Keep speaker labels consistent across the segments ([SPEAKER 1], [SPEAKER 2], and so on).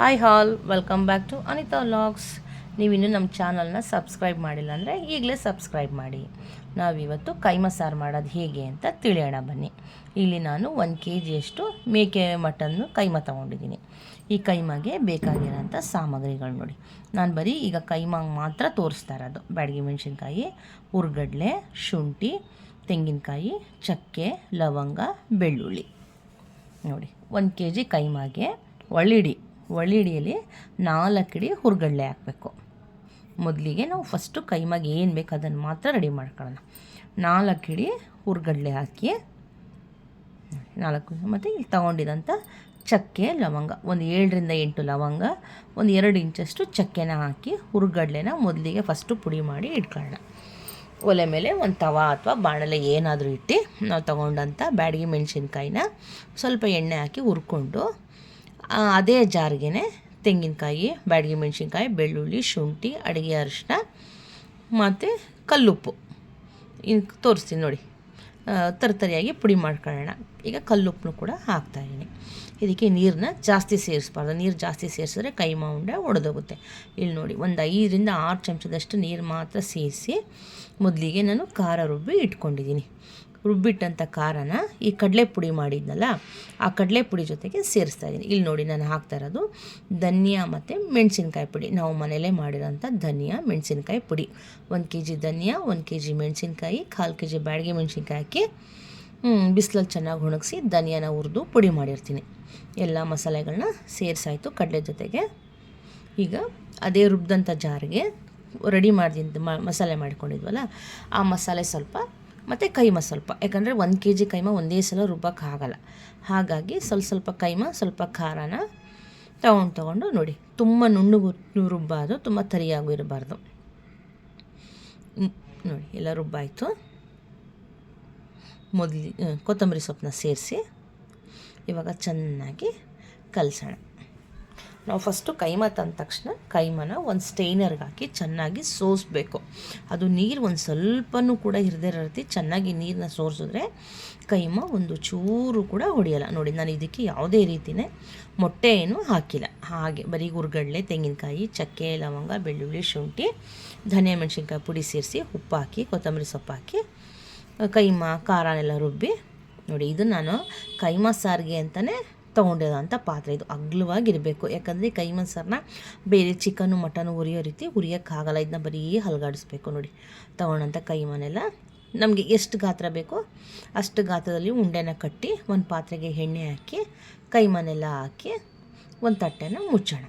[SPEAKER 1] Hi all welcome back to Anitha vlogs ನೀವಿನ್ನೂ ನಮ್ಮ ಚಾನಲ್ನ ಸಬ್ಸ್ಕ್ರೈಬ್ ಮಾಡಿಲ್ಲ ಅಂದರೆ ಈಗಲೇ ಸಬ್ಸ್ಕ್ರೈಬ್ ಮಾಡಿ. ನಾವಿವತ್ತು ಕೈಮ ಸಾರು ಮಾಡೋದು ಹೇಗೆ ಅಂತ ತಿಳಿಯೋಣ ಬನ್ನಿ. ಇಲ್ಲಿ ನಾನು ಒಂದು ಕೆ ಜಿಯಷ್ಟು ಮೇಕೆ ಮಟನ್ನು ಕೈಮ ತೊಗೊಂಡಿದ್ದೀನಿ. ಈ ಕೈಮಗೆ ಬೇಕಾಗಿರೋಂಥ ಸಾಮಗ್ರಿಗಳು ನೋಡಿ. ನಾನು ಬರೀ ಈಗ ಕೈಮಾಗೆ ಮಾತ್ರ ತೋರಿಸ್ತಾ ಇರೋದು. ಬ್ಯಾಡಗಿ ಮೆಣಸಿನ್ಕಾಯಿ ಹುರ್ಗಡ್ಲೆ ಶುಂಠಿ, ತೆಂಗಿನಕಾಯಿ, ಚಕ್ಕೆ, ಲವಂಗ, ಬೆಳ್ಳುಳ್ಳಿ. ನೋಡಿ, ಒಂದು ಕೆ ಜಿ ಕೈಮಾಗೆ ಒಳ್ಳಿಡಿ. ಒಳ್ಳಿಡಿಯಲ್ಲಿ ನಾಲ್ಕು ಇಡಿ ಹುರ್ಗಡ್ಲೆ ಹಾಕಬೇಕು. ಮೊದಲಿಗೆ ನಾವು ಫಸ್ಟು ಕೈಮಾಗ ಏನು ಬೇಕು ಅದನ್ನು ಮಾತ್ರ ರೆಡಿ ಮಾಡ್ಕೊಳ್ಳೋಣ. ನಾಲ್ಕು ಇಡಿ ಹುರ್ಗಡ್ಲೆ ಹಾಕಿ ನಾಲ್ಕು ಮತ್ತು ಇಲ್ಲಿ ತೊಗೊಂಡಿದಂಥ ಚಕ್ಕೆ ಲವಂಗ, ಒಂದು ಏಳರಿಂದ ಎಂಟು ಲವಂಗ, ಒಂದು ಎರಡು ಇಂಚಷ್ಟು ಚಕ್ಕೆನ ಹಾಕಿ ಹುರ್ಗಡ್ಲೆನ ಮೊದಲಿಗೆ ಫಸ್ಟು ಪುಡಿ ಮಾಡಿ ಇಟ್ಕೊಳ್ಳೋಣ. ಒಲೆ ಮೇಲೆ ಒಂದು ತವಾ ಅಥವಾ ಬಾಣಲೆ ಏನಾದರೂ ಇಟ್ಟು, ನಾವು ತೊಗೊಂಡಂಥ ಬ್ಯಾಡಗಿ ಮೆಣಸಿನ್ಕಾಯಿನ ಸ್ವಲ್ಪ ಎಣ್ಣೆ ಹಾಕಿ ಹುರ್ಕೊಂಡು ಅದೇ ಜಾರಿಗೆನೆ ತೆಂಗಿನಕಾಯಿ, ಬ್ಯಾಡಗಿ ಮೆಣಸಿನ್ಕಾಯಿ, ಬೆಳ್ಳುಳ್ಳಿ, ಶುಂಠಿ, ಅಡುಗೆ ಅರಿಶಿನ ಮತ್ತು ಕಲ್ಲುಪ್ಪು. ಇನ್ನು ತೋರಿಸ್ತೀನಿ ನೋಡಿ. ತರತರಿಯಾಗಿ ಪುಡಿ ಮಾಡ್ಕೊಳ್ಳೋಣ. ಈಗ ಕಲ್ಲುಪ್ಪನ್ನು ಕೂಡ ಹಾಕ್ತಾಯಿದ್ದೀನಿ ಇದಕ್ಕೆ ನೀರನ್ನ ಜಾಸ್ತಿ ಸೇರಿಸ್ಬಾರ್ದು. ನೀರು ಜಾಸ್ತಿ ಸೇರಿಸಿದ್ರೆ ಕೈಮಾ ಉಂಡೆ ಒಡೆದೋಗುತ್ತೆ. ಇಲ್ಲಿ ನೋಡಿ, ಒಂದು ಐದರಿಂದ ಆರು ಚಮಚದಷ್ಟು ನೀರು ಮಾತ್ರ ಸೇರಿಸಿ ಮೊದಲಿಗೆ ನಾನು ಖಾರ ರುಬ್ಬಿ ಇಟ್ಕೊಂಡಿದ್ದೀನಿ. ರುಬ್ಬಿಟ್ಟಂಥ ಖಾರನ ಈ ಕಡಲೆ ಪುಡಿ ಮಾಡಿದ್ನಲ್ಲ, ಆ ಕಡಲೆ ಪುಡಿ ಜೊತೆಗೆ ಸೇರಿಸ್ತಾ ಇದ್ದೀನಿ. ಇಲ್ಲಿ ನೋಡಿ ನಾನು ಹಾಕ್ತಾ ಇರೋದು ಧನಿಯಾ ಮತ್ತು ಮೆಣಸಿನ್ಕಾಯಿ ಪುಡಿ. ನಾವು ಮನೆಯಲ್ಲೇ ಮಾಡಿರೋಂಥ ಧನಿಯಾ ಮೆಣಸಿನ್ಕಾಯಿ ಪುಡಿ. ಒಂದು ಕೆ ಜಿ ಧನಿಯಾ, ಒಂದು ಕೆ ಜಿ ಮೆಣಸಿನ್ಕಾಯಿ, ಕಾಲು ಕೆ ಜಿ ಬ್ಯಾಡಿಗೆ ಮೆಣಸಿನ್ಕಾಯಿ ಹಾಕಿ ಬಿಸಿಲಲ್ಲಿ ಚೆನ್ನಾಗಿ ಒಣಗಿಸಿ ಧನಿಯಾನ ಹುರಿದು ಪುಡಿ ಮಾಡಿರ್ತೀನಿ. ಎಲ್ಲ ಮಸಾಲೆಗಳನ್ನ ಸೇರಿಸಾಯಿತು ಕಡಲೆ ಜೊತೆಗೆ. ಈಗ ಅದೇ ರುಬ್ಬಿದಂಥ ಜಾರಿಗೆ ರೆಡಿ ಮಾಡಿದ ಮಸಾಲೆ ಮಾಡ್ಕೊಂಡಿದ್ವಲ್ಲ, ಆ ಮಸಾಲೆ ಸ್ವಲ್ಪ ಮತ್ತು ಕೈಮ ಸ್ವಲ್ಪ. ಯಾಕಂದರೆ ಒಂದು ಕೆ ಜಿ ಕೈಮ ಒಂದೇ ಸಲ ರುಬ್ಬಕ್ಕೆ ಆಗಲ್ಲ. ಹಾಗಾಗಿ ಸ್ವಲ್ಪ ಸ್ವಲ್ಪ ಕೈಮ, ಸ್ವಲ್ಪ ಖಾರನ ತಗೊಂಡು ತೊಗೊಂಡು ನೋಡಿ. ತುಂಬ ನುಣ್ಣಗೂ ರುಬ್ಬಾದು ತುಂಬ ತರಿಯಾಗೂ ಇರಬಾರ್ದು. ನೋಡಿ, ಎಲ್ಲ ರುಬ್ಬಾಯಿತು. ಮೊದಲು ಕೊತ್ತಂಬರಿ ಸೊಪ್ಪನ್ನ ಸೇರಿಸಿ ಇವಾಗ ಚೆನ್ನಾಗಿ ಕಲಸೋಣ. ನಾವು ಫಸ್ಟು ಕೈಮ ತಂದ ತಕ್ಷಣ ಕೈಮನ ಒಂದು ಸ್ಟೈನರ್ಗೆ ಹಾಕಿ ಚೆನ್ನಾಗಿ ಸೋಸಬೇಕು. ಅದು ನೀರು ಒಂದು ಸ್ವಲ್ಪನೂ ಕೂಡ ಇರದೇ ರೀತಿ ಚೆನ್ನಾಗಿ ನೀರನ್ನ ಸೋರಿಸಿದ್ರೆ ಕೈಮ ಒಂದು ಚೂರು ಕೂಡ ಹೊಡೆಯಲ್ಲ. ನೋಡಿ, ನಾನು ಇದಕ್ಕೆ ಯಾವುದೇ ರೀತಿಯೇ ಮೊಟ್ಟೆ ಏನು ಹಾಕಿಲ್ಲ. ಹಾಗೆ ಬರೀ ಹುರ್ಗಡ್ಲೆ, ತೆಂಗಿನಕಾಯಿ, ಚಕ್ಕೆ, ಲವಂಗ, ಬೆಳ್ಳುಳ್ಳಿ, ಶುಂಠಿ, ಧನಿಯಾ ಮೆಣಸಿನ್ಕಾಯಿ ಪುಡಿ ಸೇರಿಸಿ ಉಪ್ಪು ಹಾಕಿ, ಕೊತ್ತಂಬರಿ ಸೊಪ್ಪು ಹಾಕಿ, ಕೈಮ, ಖಾರನೆಲ್ಲ ರುಬ್ಬಿ ನೋಡಿ ಇದು ನಾನು ಕೈಮ ಸಾರಿಗೆ ಅಂತಲೇ ತೊಗೊಂಡಿರೋಂಥ ಪಾತ್ರೆ ಇದು ಅಗ್ಲವಾಗಿರಬೇಕು. ಯಾಕಂದರೆ ಕೈಮನ್ ಸಾರನ್ನ ಬೇರೆ ಚಿಕನ್ನು ಮಟನು ಉರಿಯೋ ರೀತಿ ಉರಿಯೋಕ್ಕಾಗಲ್ಲ ಇದನ್ನ ಬರೀ ಹಲ್ಗಾಡಿಸ್ಬೇಕು ನೋಡಿ. ತೊಗೊಂಡಂಥ ಕೈಮನೆಲ್ಲ ನಮಗೆ ಎಷ್ಟು ಗಾತ್ರ ಬೇಕೋ ಅಷ್ಟು ಗಾತ್ರದಲ್ಲಿ ಉಂಡೆನ ಕಟ್ಟಿ ಒಂದು ಪಾತ್ರೆಗೆ ಎಣ್ಣೆ ಹಾಕಿ, ಕೈಮನೆಲ್ಲ ಹಾಕಿ ಒಂದು ತಟ್ಟೆನ ಮುಚ್ಚೋಣ.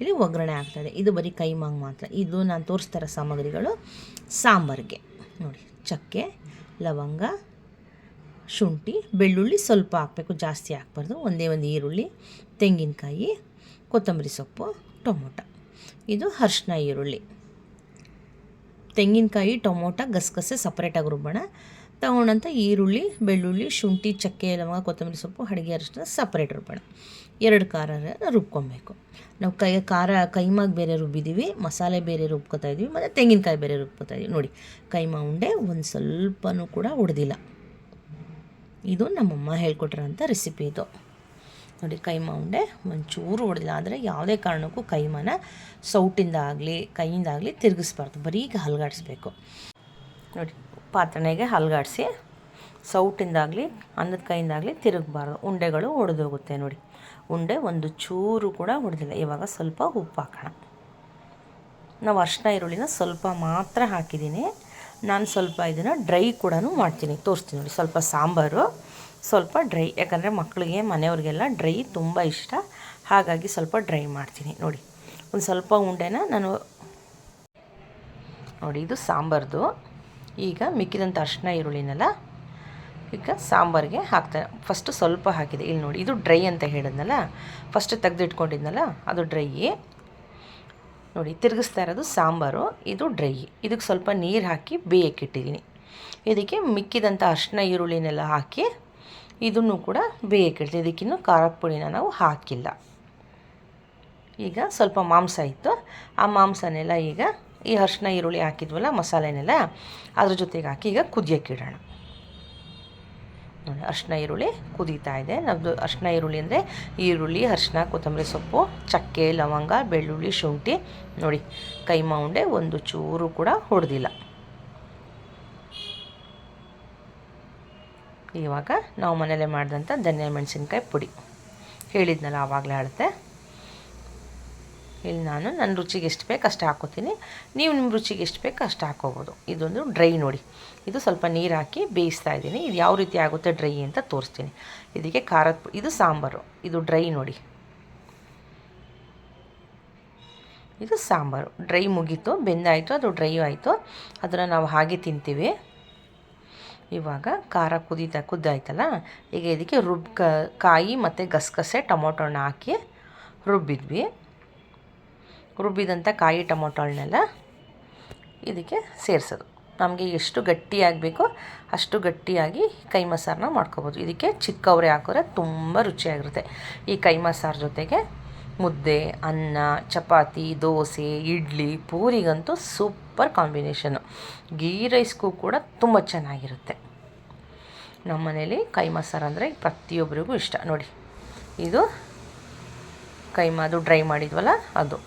[SPEAKER 1] ಇಲ್ಲಿ ಒಗ್ಗರಣೆ ಆಗ್ತದೆ. ಇದು ಬರೀ ಕೈಮಾಂಗ್ ಮಾತ್ರ. ಇದು ನಾನು ತೋರಿಸ್ತಾರ ಸಾಮಗ್ರಿಗಳು ಸಾಂಬಾರಿಗೆ. ನೋಡಿ, ಚಕ್ಕೆ, ಲವಂಗ ಶುಂಠಿ, ಬೆಳ್ಳುಳ್ಳಿ ಸ್ವಲ್ಪ ಹಾಕಬೇಕು, ಜಾಸ್ತಿ ಹಾಕ್ಬಾರ್ದು. ಒಂದೇ ಒಂದು ಈರುಳ್ಳಿ, ತೆಂಗಿನಕಾಯಿ, ಕೊತ್ತಂಬರಿ ಸೊಪ್ಪು, ಟೊಮೊಟೊ. ಇದು ಅರ್ಶಿನ ಈರುಳ್ಳಿ. ತೆಂಗಿನಕಾಯಿ, ಟೊಮೊಟೊ ಗಸಗಸೆ ಸಪ್ರೇಟಾಗಿ ರುಬ್ಬೋಣ. ತಗೊಂಡಂಥ ಈರುಳ್ಳಿ, ಬೆಳ್ಳುಳ್ಳಿ, ಶುಂಠಿ, ಚಕ್ಕೆ, ಲವಂಗ, ಕೊತ್ತಂಬರಿ ಸೊಪ್ಪು, ಅಡುಗೆ ಅರಿಶಿನ ಸಪ್ರೇಟ್ ರುಬ್ಬೋಣ. ಎರಡು ಖಾರ ರುಬ್ಕೊಬೇಕು. ನಾವು ಕೈ, ಖಾರ, ಕೈಮಾಗ ಬೇರೆ ರುಬ್ಬಿದ್ದೀವಿ ಮಸಾಲೆ ಬೇರೆ ರುಬ್ಕೊತಾ ಇದ್ದೀವಿ ಮತ್ತು ತೆಂಗಿನಕಾಯಿ ಬೇರೆ ರುಬ್ಕೊತಾ ಇದ್ದೀವಿ ನೋಡಿ, ಕೈಮಾ ಉಂಡೆ ಒಂದು ಸ್ವಲ್ಪನೂ ಕೂಡ ಉಡ್ದಿಲ್ಲ ಇದು ನಮ್ಮಮ್ಮ ಹೇಳ್ಕೊಟ್ರಂಥ ರೆಸಿಪಿ ಇದು. ನೋಡಿ ಕೈಮಾ ಉಂಡೆ ಒಂಚೂರು ಹೊಡೆದಿಲ್ಲ ಆದರೆ ಯಾವುದೇ ಕಾರಣಕ್ಕೂ ಕೈಮಾನ ಸೌಟಿಂದ ಆಗಲಿ, ಕೈಯಿಂದ ಆಗಲಿ ತಿರುಗಿಸ್ಬಾರ್ದು, ಬರೀ ಹಲ್ಗಾಡಿಸ್ಬೇಕು. ನೋಡಿ, ಪಾತ್ರೆಗೆ ಹಲ್ಗಾಡಿಸಿ ಸೌಟಿಂದಾಗಲಿ ಅನ್ನದ ಕೈಯಿಂದಾಗಲಿ ತಿರುಗಬಾರ್ದು. ಉಂಡೆಗಳು ಒಡೆದೋಗುತ್ತೆ ನೋಡಿ. ಉಂಡೆ ಒಂದು ಚೂರು ಕೂಡ ಹೊಡೆದಿಲ್ಲ ಇವಾಗ ಸ್ವಲ್ಪ ಉಪ್ಪು ಹಾಕೋಣ. ನಾವು ಅರ್ಶಿನ ಈರುಳ್ಳಿನ ಸ್ವಲ್ಪ ಮಾತ್ರ ಹಾಕಿದ್ದೀನಿ. ನಾನು ಸ್ವಲ್ಪ ಇದನ್ನು ಡ್ರೈ ಕೂಡ ಮಾಡ್ತೀನಿ. ತೋರಿಸ್ತೀನಿ ನೋಡಿ, ಸ್ವಲ್ಪ ಸಾಂಬಾರು, ಸ್ವಲ್ಪ ಡ್ರೈ ಯಾಕಂದರೆ ಮಕ್ಕಳಿಗೆ ಮನೆಯವ್ರಿಗೆಲ್ಲ ಡ್ರೈ ತುಂಬ ಇಷ್ಟ. ಹಾಗಾಗಿ ಸ್ವಲ್ಪ ಡ್ರೈ ಮಾಡ್ತೀನಿ ನೋಡಿ. ಒಂದು ಸ್ವಲ್ಪ ಉಂಡೆನ ನಾನು ನೋಡಿ, ಇದು ಸಾಂಬಾರ್ದು. ಈಗ ಮಿಕ್ಕಿದಂಥ ಅರ್ಶಿನ ಈರುಳ್ಳಿನೆಲ್ಲ ಈಗ ಸಾಂಬಾರಿಗೆ ಹಾಕ್ತಾರೆ ಫಸ್ಟು ಸ್ವಲ್ಪ ಹಾಕಿದೆ. ಇಲ್ಲಿ ನೋಡಿ, ಇದು ಡ್ರೈ ಅಂತ ಹೇಳಿದ್ನಲ್ಲ? ಫಸ್ಟ್ ತೆಗೆದಿಟ್ಕೊಂಡಿದ್ನಲ್ಲ, ಅದು ಡ್ರೈ ನೋಡಿ, ತಿರುಗಿಸ್ತಾ ಇರೋದು ಸಾಂಬಾರು, ಇದು ಡ್ರೈ. ಇದಕ್ಕೆ ಸ್ವಲ್ಪ ನೀರು ಹಾಕಿ ಬೇಯಕ್ಕಿಟ್ಟಿದ್ದೀನಿ ಇದಕ್ಕೆ ಮಿಕ್ಕಿದಂಥ ಅರ್ಶಿನ, ಈರುಳ್ಳಿನೆಲ್ಲ ಹಾಕಿ ಇದನ್ನು ಕೂಡ ಬೇಯಕ್ಕಿಡ್ತೀನಿ ಇದಕ್ಕಿನ್ನು ಖಾರದ ಪುಡಿನ ನಾವು ಹಾಕಿಲ್ಲ. ಈಗ ಸ್ವಲ್ಪ ಮಾಂಸ ಇತ್ತು. ಆ ಮಾಂಸನೆಲ್ಲ ಈಗ ಈ ಅರ್ಶಿನ, ಈರುಳ್ಳಿ ಹಾಕಿದ್ವಲ್ಲ, ಮಸಾಲೆನೆಲ್ಲ ಅದ್ರ ಜೊತೆಗೆ ಹಾಕಿ ಈಗ ಕುದಿಯೋಕ್ಕಿಡೋಣ ನೋಡಿ ಅರ್ಶಿನ ಈರುಳ್ಳಿ ಕುದೀತಾ ಇದೆ. ನಮ್ಮದು ಅರ್ಶಿನ ಈರುಳ್ಳಿ ಅಂದರೆ ಈರುಳ್ಳಿ ಅರ್ಶಿನ ಕೊತ್ತಂಬರಿ ಸೊಪ್ಪು, ಚಕ್ಕೆ, ಲವಂಗ, ಬೆಳ್ಳುಳ್ಳಿ, ಶುಂಠಿ. ನೋಡಿ ಕೈಮಾ ಉಂಡೆ ಒಂದು ಚೂರು ಕೂಡ ಹೊಡೆದಿಲ್ಲ ಇವಾಗ ನಾವು ಮನೇಲೆ ಮಾಡಿದಂಥ ಧನಿಯಾ ಮೆಣಸಿನ್ಕಾಯಿ ಪುಡಿ. ಹೇಳಿದ್ನಲ್ಲ, ಆವಾಗಲೇ ಅಳತೆ ಇಲ್ಲಿ ನಾನು ನನ್ನ ರುಚಿಗೆ ಎಷ್ಟು ಬೇಕು ಅಷ್ಟು ಹಾಕೋತೀನಿ. ನೀವು ನಿಮ್ಮ ರುಚಿಗೆ ಎಷ್ಟು ಬೇಕು ಅಷ್ಟು ಹಾಕೋಬೋದು. ಇದೊಂದು ಡ್ರೈ ನೋಡಿ. ಇದು ಸ್ವಲ್ಪ ನೀರು ಹಾಕಿ ಬೇಯಿಸ್ತಾ ಇದ್ದೀನಿ. ಇದು ಯಾವ ರೀತಿ ಆಗುತ್ತೆ ಡ್ರೈ ಅಂತ ತೋರಿಸ್ತೀನಿ. ಇದಕ್ಕೆ ಖಾರದ ಇದು ಸಾಂಬಾರು. ಇದು ಡ್ರೈ ನೋಡಿ. ಇದು ಸಾಂಬಾರು. ಡ್ರೈ ಮುಗೀತು, ಬೆಂದಾಯಿತು, ಅದು ಡ್ರೈ ಆಯಿತು. ಅದನ್ನು ನಾವು ಹಾಗೆ ತಿಂತೀವಿ. ಇವಾಗ ಖಾರ ಕುದೀತಾ ಕುದ್ದಾಯ್ತಲ್ಲ, ಈಗ ಇದಕ್ಕೆ ರುಬ್ ಕಾಯಿ ಮತ್ತು ಗಸಗಸೆ, ಟೊಮೊಟೊನ ಹಾಕಿ ರುಬ್ಬಿದ್ವಿ. ರುಬ್ಬಿದಂಥ ಕಾಯಿ ಟೊಮೊಟೊಳನ್ನೆಲ್ಲ ಇದಕ್ಕೆ ಸೇರಿಸೋದು. ನಮಗೆ ಎಷ್ಟು ಗಟ್ಟಿಯಾಗಬೇಕೋ ಅಷ್ಟು ಗಟ್ಟಿಯಾಗಿ ಕೈ ಮಸಾರನ್ನ ಮಾಡ್ಕೋಬೋದು. ಇದಕ್ಕೆ ಚಿಕ್ಕವರೆ ಹಾಕಿದ್ರೆ ತುಂಬ ರುಚಿಯಾಗಿರುತ್ತೆ. ಈ ಕೈ ಮಸಾರ ಜೊತೆಗೆ ಮುದ್ದೆ, ಅನ್ನ, ಚಪಾತಿ, ದೋಸೆ, ಇಡ್ಲಿ, ಪೂರಿಗಂತೂ ಸೂಪರ್ ಕಾಂಬಿನೇಷನು ಗೀ ರೈಸ್ಗೂ ಕೂಡ ತುಂಬ ಚೆನ್ನಾಗಿರುತ್ತೆ. ನಮ್ಮ ಮನೇಲಿ ಕೈ ಮಸಾರ ಅಂದರೆ ಪ್ರತಿಯೊಬ್ಬರಿಗೂ ಇಷ್ಟ. ನೋಡಿ, ಇದು ಕೈಮಾದು ಡ್ರೈ ಮಾಡಿದ್ವಲ್ಲ ಅದು.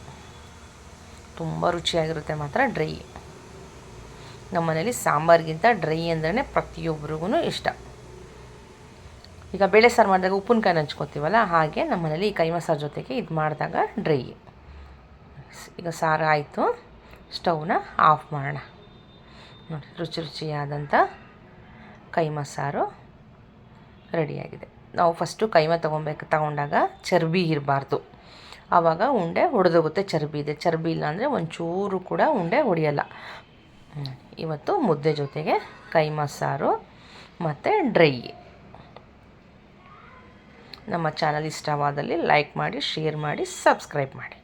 [SPEAKER 1] ತುಂಬ ರುಚಿಯಾಗಿರುತ್ತೆ ಮಾತ್ರ ಡ್ರೈ. ನಮ್ಮ ಮನೇಲಿ ಸಾಂಬಾರಿಗಿಂತ ಡ್ರೈ ಅಂದ್ರೇ ಪ್ರತಿಯೊಬ್ಬರಿಗೂ ಇಷ್ಟ. ಈಗ ಬೇಳೆ ಸಾರು ಮಾಡಿದಾಗ ಉಪ್ಪಿನಕಾಯಿ ಹಂಚ್ಕೊತೀವಲ್ಲ, ಹಾಗೆ ನಮ್ಮ ಮನೇಲಿ ಈ ಕೈ ಜೊತೆಗೆ ಇದು ಮಾಡಿದಾಗ ಡ್ರೈ. ಈಗ ಸಾರು ಆಯಿತು, ಸ್ಟವ್ನ ಆಫ್ ಮಾಡೋಣ. ನೋಡಿ, ರುಚಿ ರುಚಿಯಾದಂಥ ಕೈಮ ಸಾರು ರೆಡಿಯಾಗಿದೆ. ನಾವು ಫಸ್ಟು ಕೈಮ ತೊಗೊಬೇಕು, ತಗೊಂಡಾಗ ಚರ್ಬಿ ಇರಬಾರ್ದು. ಆವಾಗ ಉಂಡೆ ಹೊಡೆದೋಗುತ್ತೆ ಚರ್ಬಿ. ಇದೆ ಚರ್ಬಿ ಇಲ್ಲ ಅಂದರೆ ಒಂಚೂರು ಕೂಡ ಉಂಡೆ ಹೊಡೆಯಲ್ಲ ಇವತ್ತು ಮುದ್ದೆ ಜೊತೆಗೆ ಕೈಮಾ ಸಾರು ಮತ್ತು ಡ್ರೈ. ನಮ್ಮ ಚಾನಲ್ ಇಷ್ಟವಾದಲ್ಲಿ ಲೈಕ್ ಮಾಡಿ, ಶೇರ್ ಮಾಡಿ, ಸಬ್ಸ್ಕ್ರೈಬ್ ಮಾಡಿ.